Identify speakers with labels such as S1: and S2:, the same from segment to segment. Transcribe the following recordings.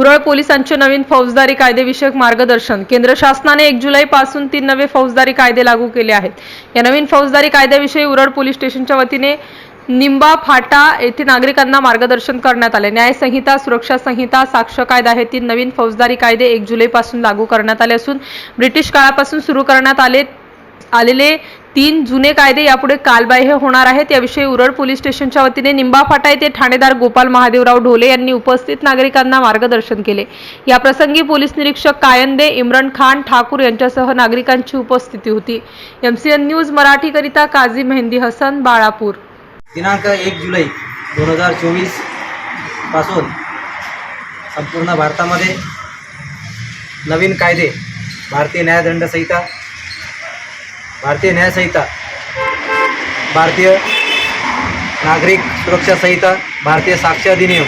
S1: उरळ पोलिसांचे नवीन फौजदारी कायदेविषयक मार्गदर्शन. केंद्र शासनाने एक जुलैपासून तीन नवे फौजदारी कायदे लागू केले आहेत. या नवीन फौजदारी कायद्याविषयी उरळ पोलीस स्टेशनच्या वतीने निंबा फाटा येथे नागरिकांना मार्गदर्शन करण्यात आले. न्यायसंहिता सुरक्षा संहिता साक्ष कायदा हे तीन नवीन फौजदारी कायदे एक जुलैपासून लागू करण्यात आले असून ब्रिटिश काळापासून सुरू करण्यात आले आलेले तीन जुने कायदे यापुढे कालबाह्य होणार आहेत. याविषयी उरळ पोलीस स्टेशनच्या वतीने निंबाफाटा येथे ठाणेदार गोपाल महादेवराव ढोले यांनी उपस्थित नागरिकांना मार्गदर्शन केले. या प्रसंगी पोलीस निरीक्षक कायंदे इम्रान खान ठाकूर यांच्यासह नागरिकांची उपस्थिती होती. एमसीएन न्यूज मराठीकरिता काझी मेहंदी हसन बाळापूर.
S2: दिनांक एक जुलै दोन हजार चोवीसपासून संपूर्ण भारतामध्ये नवीन कायदे भारतीय न्यायदंड संहिता भारतीय न्याय संहिता. भारतीय नागरिक सुरक्षा संहिता भारतीय साक्ष अधिनियम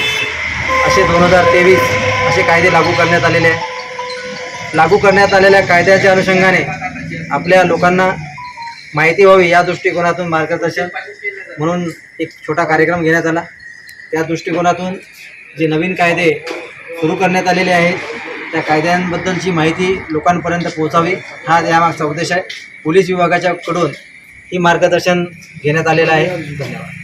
S2: असे दोन हजार तेवीस असे कायदे लागू करण्यात आलेले आहे लागू करण्यात आलेल्या कायद्याच्या अनुषंगाने आपल्या लोकांना माहिती व्हावी या दृष्टिकोनातून मार्गदर्शन म्हणून एक छोटा कार्यक्रम घेण्यात आला. त्या दृष्टिकोनातून जे नवीन कायदे सुरू करण्यात आलेले आहेत त्या कायद्यांबद्दलची माहिती लोकांपर्यंत पोहोचावी हा यामागचा उद्देश आहे. पोलीस विभागाच्याकडून ही मार्गदर्शन घेण्यात आलेलं आहे. धन्यवाद.